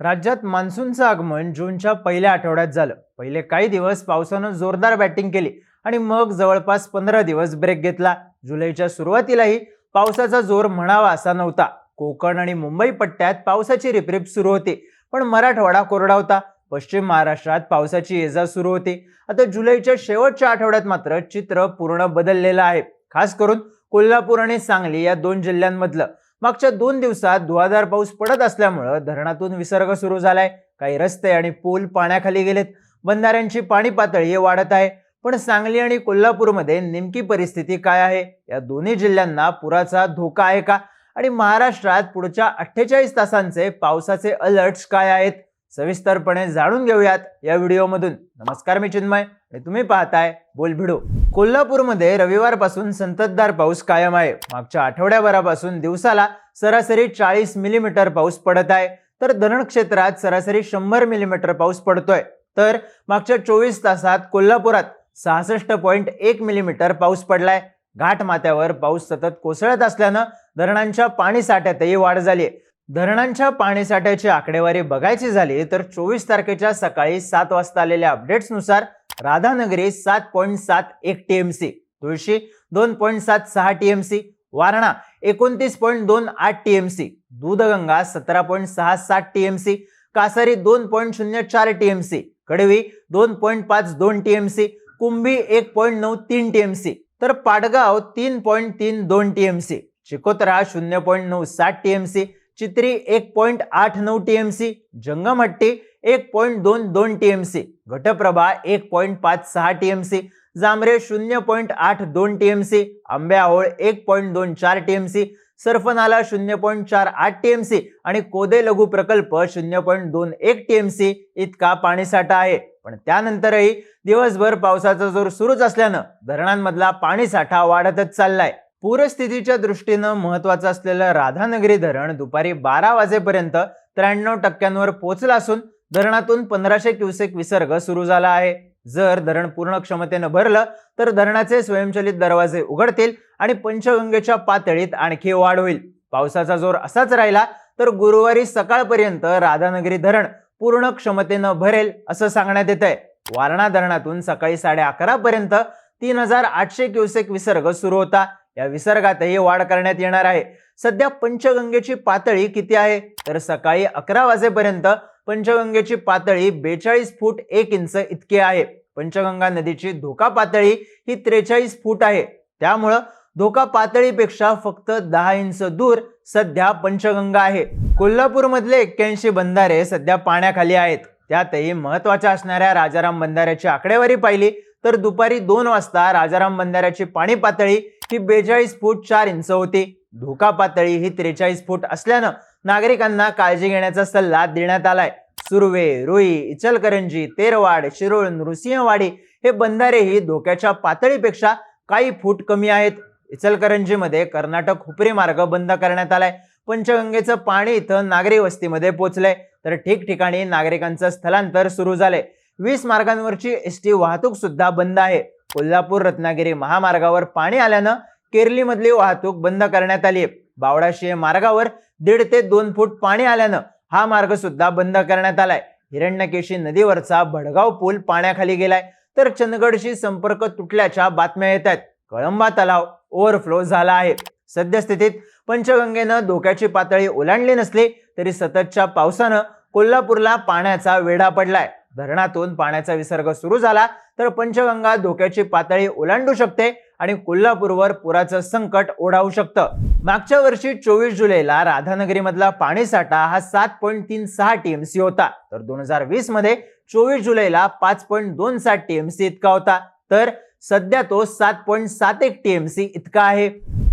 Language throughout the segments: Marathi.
राज्यात मान्सूनचं आगमन जूनच्या पहिल्या आठवड्यात झालं. पहिले काही दिवस पावसानं जोरदार बॅटिंग केली आणि मग जवळपास पंधरा दिवस ब्रेक घेतला. जुलैच्या सुरुवातीलाही पावसाचा जोर म्हणावा असा नव्हता. कोकण आणि मुंबई पट्ट्यात पावसाची रिपरिप सुरू होती पण मराठवाडा कोरडा होता. पश्चिम महाराष्ट्रात पावसाची येजा सुरू होती. आता जुलैच्या शेवटच्या आठवड्यात मात्र चित्र पूर्ण बदललेलं आहे. खास करून कोल्हापूर आणि सांगली या दोन जिल्ह्यांमधलं. मागच्या दोन दिवसात धुवाधार पाऊस पडत असल्यामुळं धरणातून विसर्ग सुरू झालाय. काही रस्ते आणि पूल पाण्याखाली गेलेत. बंधाऱ्यांची पाणी पातळी वाढत आहे. पण सांगली आणि कोल्हापूरमध्ये नेमकी परिस्थिती काय आहे? या दोन्ही जिल्ह्यांना पुराचा धोका आहे का? आणि महाराष्ट्रात पुढच्या अठ्ठेचाळीस तासांचे पावसाचे अलर्ट्स काय आहेत? सविस्तरपणे जाणून घेऊयात या व्हिडिओमधून. नमस्कार मी चिन्मय आणि तुम्ही पाहताय बोल भिडो कोल्हापूरमध्ये रविवारपासून संततधार पाऊस कायम आहे. मागच्या आठवड्याभरापासून दिवसाला सरासरी चाळीस मिलीमीटर पाऊस पडत आहे. तर धरण क्षेत्रात सरासरी शंभर मिलीमीटर पाऊस पडतोय. तर मागच्या चोवीस तासात कोल्हापुरात सहासष्ट पॉईंट एक मिलीमीटर पाऊस पडलाय. घाट माथ्यावर पाऊस सतत कोसळत असल्यानं धरणांच्या पाणी साठ्यातही वाढ झाली धरणांच्या पाणीसाठ्याची आकडेवारी बघायची झाली तर चोवीस तारखेच्या सकाळी सात वाजता आलेल्या अपडेट्सनुसार राधानगरी सात पॉईंट सात एक टीएमसी तुळशी दोन पॉईंट सात सहा टीएमसी वारणा एकोणतीस पॉईंट दोन आठ टीएमसी दूधगंगा सतरा पॉईंट सहा सात टीएमसी कासारी दोन पॉईंट शून्य चार टीएमसी कडवी दोन पॉईंट पाच दोन टीएमसी कुंभी एक पॉईंट नऊ तीन टीएमसी तर पाडगाव तीन पॉईंट तीन दोन टीएमसी चिकोत्रा शून्य पॉईंट नऊ सात टीएमसी चित्री एक पॉईंट आठ नऊ टीएमसी जंगमहट्टी एक पॉईंट दोन दोन टीएमसी घटप्रभा एक पॉईंट पाच सहा टीएमसी जांभरे शून्य पॉईंट आठ दोन टीएमसी आंब्याओळ एक पॉईंट दोन चार टीएमसी सर्फनाला शून्य पॉईंट चार आठ टीएमसी आणि कोदे लघु प्रकल्प शून्य पॉईंट दोन एक टीएमसी इतका पाणीसाठा आहे. पण त्यानंतरही दिवसभर पावसाचा जोर सुरूच असल्यानं धरणांमधला पाणीसाठा वाढतच चाललाय. पूरस्थितीच्या दृष्टीनं महत्वाचं असलेलं राधानगरी धरण दुपारी बारा वाजेपर्यंत त्र्याण्णव टक्क्यांवर पोहोचलं असून धरणातून पंधराशे क्युसेक विसर्ग सुरू झाला आहे. जर धरण पूर्ण क्षमतेनं भरलं तर धरणाचे स्वयंचलित दरवाजे उघडतील आणि पंचगंगेच्या पातळीत आणखी वाढ होईल. पावसाचा जोर असाच राहिला तर गुरुवारी सकाळपर्यंत राधानगरी धरण पूर्ण क्षमतेनं भरेल असं सांगण्यात येत आहे वारणा धरणातून सकाळी साडे अकरा पर्यंत तीन हजार आठशे क्युसेक विसर्ग सुरू होता. या विसर्गातही वाढ करण्यात येणार आहे. सध्या पंचगंगेची पातळी किती आहे? तर सकाळी अकरा वाजेपर्यंत पंचगंगेची पातळी बेचाळीस फूट एक इंच इतकी आहे. पंचगंगा नदीची धोका पातळी ही त्रेचाळीस फूट आहे. त्यामुळं धोका पातळीपेक्षा फक्त दहा इंच दूर सध्या पंचगंगा आहे. कोल्हापूरमधले एक्क्याऐंशी बंधारे सध्या पाण्याखाली आहेत. त्यातही महत्त्वाच्या असणाऱ्या राजाराम बंधाऱ्याची आकडेवारी पाहिली तर दुपारी दोन वाजता राजाराम बंधाऱ्याची पाणी पातळी ही बेचाळीस फूट चार इंच होती. धोका पातळी ही त्रेचाळीस फूट असल्यानं नागरिकांना काळजी घेण्याचा सल्ला देण्यात आलाय. सुर्वे रुई इचलकरंजी तेरवाड शिरोळ नृसिंहवाडी हे बंधारेही धोक्याच्या पातळीपेक्षा काही फूट कमी आहेत. इचलकरंजीमध्ये कर्नाटक हुपरी मार्ग बंद करण्यात आलाय. पंचगंगेचं पाणी इथं नागरी वस्तीमध्ये पोचलंय. तर ठिकठिकाणी नागरिकांचं स्थलांतर सुरू झालंय. वीस मार्गांवरची एस टी वाहतूक सुद्धा बंद आहे. कोल्हापूर रत्नागिरी महामार्गावर पाणी आल्यानं केरलीमधली वाहतूक बंद करण्यात आली. आहे बावडाशिये मार्गावर दीड ते दोन फूट पाणी आल्यानं हा मार्ग सुद्धा बंद करण्यात आलाय. हिरण्यकेशी नदीवरचा भडगाव पूल पाण्याखाली गेलाय. तर चंदगडशी संपर्क तुटल्याच्या बातम्या येत आहेत. कळंबा तलाव ओव्हरफ्लो झाला आहे. सद्यस्थितीत पंचगंगेनं धोक्याची पातळी ओलांडली नसली तरी सततच्या पावसानं कोल्हापूरला पाण्याचा वेढा पडलाय. धरणातून पाण्याचा विसर्ग सुरू झाला तर पंचगंगा धोक्याची पातळी ओलांडू शकते आणि कोल्हापूरवर पुराचं संकट ओढावू शकतं. मागच्या वर्षी चोवीस जुलैला राधानगरीमधला पाणीसाठा हा सात पॉईंट तीन सहा टीएमसी होता तर दोन हजार वीसमध्ये चोवीस जुलैला पाच पॉईंट दोन सात टीएमसी इतका होता तर सध्या तो सात पॉईंट सात एक टीएमसी इतका आहे.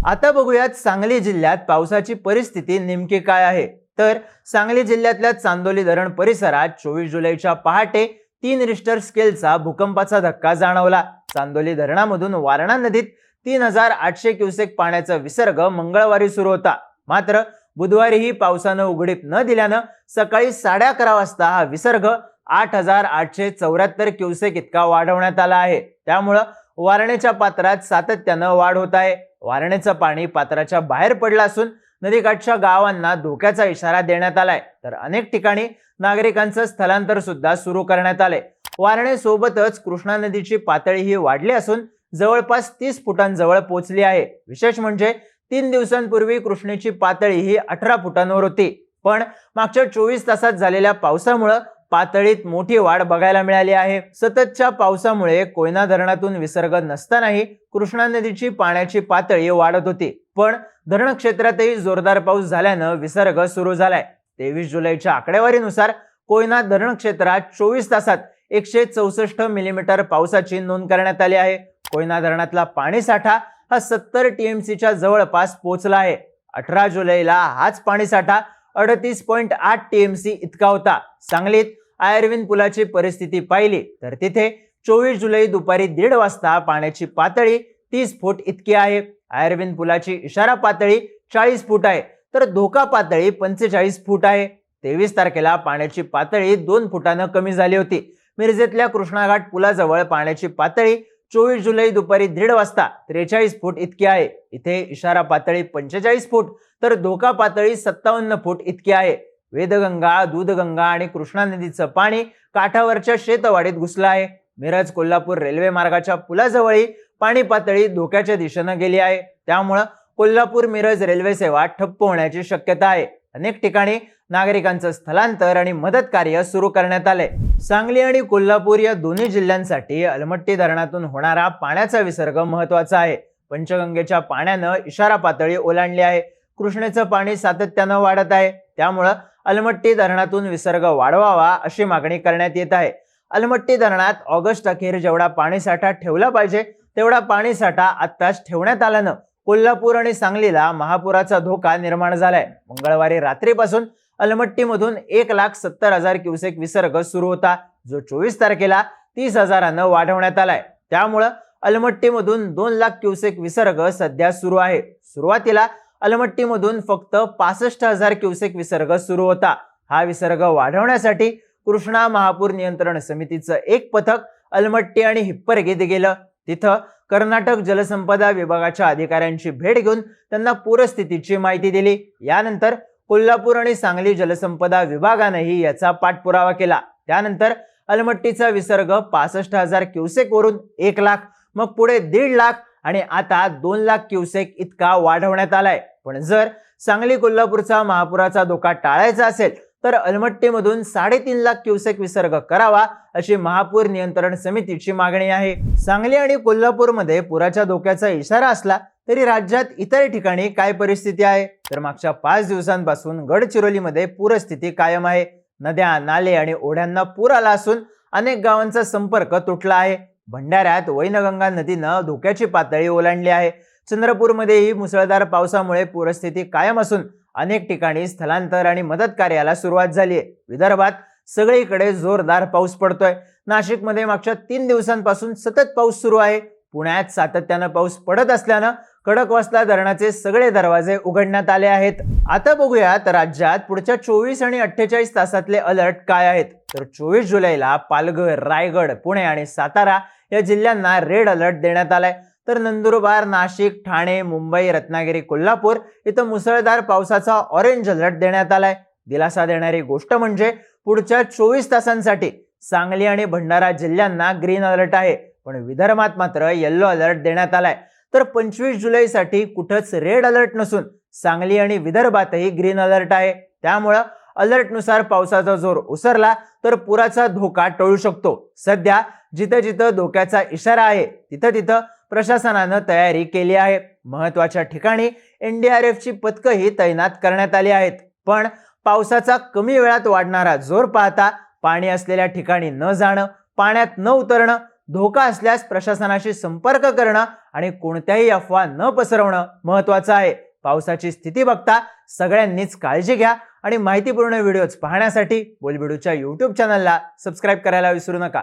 आता बघूयात सांगली जिल्ह्यात पावसाची परिस्थिती नेमकी काय आहे. तर सांगली जिल्ह्यातल्या चांदोली धरण परिसरात चोवीस जुलैच्या पहाटे तीन रिस्टर स्केलचा भूकंपाचा धक्का जाणवला. चांदोली धरणामधून वारणा नदीत तीन हजार आठशे क्युसेक पाण्याचा विसर्ग मंगळवारी सुरू होता. मात्र बुधवारीही पावसानं उघडीप न दिल्यानं सकाळी साडे अकरा वाजता हा विसर्ग आठ हजार आठशे चौऱ्याहत्तर क्युसेक इतका वाढवण्यात आला आहे. त्यामुळं वारणेच्या पात्रात सातत्यानं वाढ होत आहे. वारणेचं पाणी पात्राच्या बाहेर पडलं असून नदीकाठच्या गावांना धोक्याचा इशारा देण्यात आलाय. तर अनेक ठिकाणी नागरिकांचं स्थलांतर सुद्धा सुरू करण्यात आले वारणेसोबतच कृष्णा नदीची पातळी ही वाढली असून जवळपास तीस फुटांजवळ पोहोचली आहे. विशेष म्हणजे तीन दिवसांपूर्वी कृष्णेची पातळी ही अठरा फुटांवर होती. पण मागच्या चोवीस तासात झालेल्या पावसामुळं पातळीत मोठी वाढ बघायला मिळाली आहे. सततच्या पावसामुळे कोयना धरणातून विसर्ग नसतानाही कृष्णा नदीची पाण्याची पातळी वाढत होती. पण धरण क्षेत्रातही जोरदार पाऊस झाल्यानं विसर्ग सुरू झालाय. तेवीस जुलैच्या आकडेवारीनुसार कोयना धरण क्षेत्रात चोवीस तासात एकशे चौसष्ट मिलीमीटर पावसाची नोंद करण्यात आली आहे. कोयना धरणातला पाणीसाठा हा सत्तर टीएमसीच्या जवळपास पोहोचला आहे. अठरा जुलैला हाच पाणीसाठा अडतीस पॉईंट आठ टीएमसी इतका होता. सांगलीत आयर्विन पुलाची परिस्थिती पाहिली तर तिथे चोवीस जुलै दुपारी दीड वाजता पाण्याची पातळी तीस फूट इतकी आहे. आयर्विन पुलाची इशारा पातळी चाळीस फूट आहे. तर धोका पातळी पंचेचाळीस फूट आहे. तेवीस तारखेला पाण्याची पातळी दोन फुटानं कमी झाली होती. मिरजेतल्या कृष्णाघाट पुलाजवळ पाण्याची पातळी चोवीस जुलै दुपारी दीड वाजता त्रेचाळीस फूट इतकी आहे. इथे इशारा पातळी पंचेचाळीस फूट तर धोका पातळी सत्तावन्न फूट इतकी आहे. वेदगंगा दूधगंगा आणि कृष्णा नदीचं पाणी काठावरच्या शेतवाडीत घुसलं आहे. मिरज कोल्हापूर रेल्वे मार्गाच्या पुलाजवळी पाणी पातळी धोक्याच्या दिशेनं गेली आहे. त्यामुळं कोल्हापूर मिरज रेल्वे सेवा ठप्प होण्याची शक्यता आहे. अनेक ठिकाणी नागरिकांचं स्थलांतर आणि मदत कार्य सुरू करण्यात आले सांगली आणि कोल्हापूर या दोन्ही जिल्ह्यांसाठी अलमट्टी धरणातून होणारा पाण्याचा विसर्ग महत्त्वाचा आहे. पंचगंगेच्या पाण्यानं इशारा पातळी ओलांडली आहे. कृष्णेचं पाणी सातत्यानं वाढत आहे. त्यामुळं अलमट्टी धरणातून विसर्ग वाढवावा अशी मागणी करण्यात येत आहे. अलमट्टी धरणात ऑगस्ट अखेर जेवढा पाणीसाठा ठेवला पाहिजे तेवढा पाणीसाठा आत्ताच ठेवण्यात आल्यानं कोल्हापूर आणि सांगलीला महापुराचा धोका निर्माण झालाय. मंगळवारी रात्रीपासून अलमट्टीमधून एक लाख सत्तर हजार क्युसेक विसर्ग सुरू होता. जो चोवीस तारखेला तीस हजारानं वाढवण्यात आलाय. त्यामुळं अलमट्टीमधून दोन लाख क्युसेक विसर्ग सध्या सुरू आहे. सुरुवातीला अलमट्टीमधून फक्त पासष्ट हजार क्युसेक विसर्ग सुरू होता. हा विसर्ग वाढवण्यासाठी कृष्णा महापूर नियंत्रण समितीचं एक पथक अलमट्टी आणि हिप्परगीत गेलं. तिथं कर्नाटक जलसंपदा विभागाच्या अधिकाऱ्यांची भेट घेऊन त्यांना पूरस्थितीची माहिती दिली. यानंतर कोल्हापूर आणि सांगली जलसंपदा विभागानेही याचा पाठपुरावा केला. त्यानंतर अलमट्टीचा विसर्ग पासष्ट हजार क्युसेक वरून एक लाख मग पुढे दीड लाख आणि आता दोन लाख क्युसेक इतका वाढवण्यात आलाय. पण जर सांगली कोल्हापूरचा महापुराचा धोका टाळायचा असेल तर अलमट्टीमधून साडेतीन लाख क्युसेक विसर्ग करावा अशी महापूर नियंत्रण समितीची मागणी आहे. सांगली आणि कोल्हापूरमध्ये पुराच्या धोक्याचा इशारा असला तरी राज्यात इतर ठिकाणी काय परिस्थिती आहे? तर मागच्या पाच दिवसांपासून गडचिरोलीमध्ये पूरस्थिती कायम आहे. नद्या नाले आणि ओढ्यांना पूर आला असून अनेक गावांचा संपर्क तुटला आहे. भंडाऱ्यात वैनगंगा नदीनं धोक्याची पातळी ओलांडली आहे. चंद्रपूरमध्येही मुसळधार पावसामुळे पूरस्थिती कायम असून अनेक ठिकाणी स्थलांतर आणि मदत कार्याला सुरुवात झाली आहे. विदर्भात सगळीकडे जोरदार पाऊस पडतोय. नाशिकमध्ये मागच्या तीन दिवसांपासून सतत पाऊस सुरू आहे. पुण्यात सातत्यानं पाऊस पडत असल्यानं खडकवासला धरणाचे सगळे दरवाजे उघडण्यात आले आहेत. आता बघूयात राज्यात पुढच्या चोवीस आणि अठ्ठेचाळीस तासातले अलर्ट काय आहेत? तर चोवीस जुलैला पालघर रायगड पुणे आणि सातारा या जिल्ह्यांना रेड अलर्ट देण्यात आलाय. तर नंदुरबार नाशिक ठाणे मुंबई रत्नागिरी कोल्हापूर इथं मुसळधार पावसाचा ऑरेंज अलर्ट देण्यात आलाय. दिलासा देणारी गोष्ट म्हणजे पुढच्या चोवीस तासांसाठी सांगली आणि भंडारा जिल्ह्यांना ग्रीन अलर्ट आहे. पण विदर्भात मात्र येल्लो अलर्ट देण्यात आलाय. तर पंचवीस जुलैसाठी कुठंच रेड अलर्ट नसून सांगली आणि विदर्भातही ग्रीन अलर्ट आहे. त्यामुळं अलर्टनुसार पावसाचा जोर ओसरला तर पुराचा धोका टळू शकतो. सध्या जिथं जिथं धोक्याचा इशारा आहे तिथं तिथं प्रशासनानं तयारी केली आहे. महत्त्वाच्या ठिकाणी एनडीआरएफची पथकंही तैनात करण्यात आली आहेत. पण पावसाचा कमी वेळात वाढणारा जोर पाहता पाणी असलेल्या ठिकाणी न जाणं पाण्यात न उतरणं धोका असल्यास प्रशासनाशी संपर्क करणं आणि कोणत्याही अफवा न पसरवणं महत्वाचं आहे. पावसाची स्थिती बघता सगळ्यांनीच काळजी घ्या आणि माहितीपूर्ण व्हिडिओज पाहण्यासाठी बोलबिडूच्या यूट्यूब चॅनलला सबस्क्राईब करायला विसरू नका.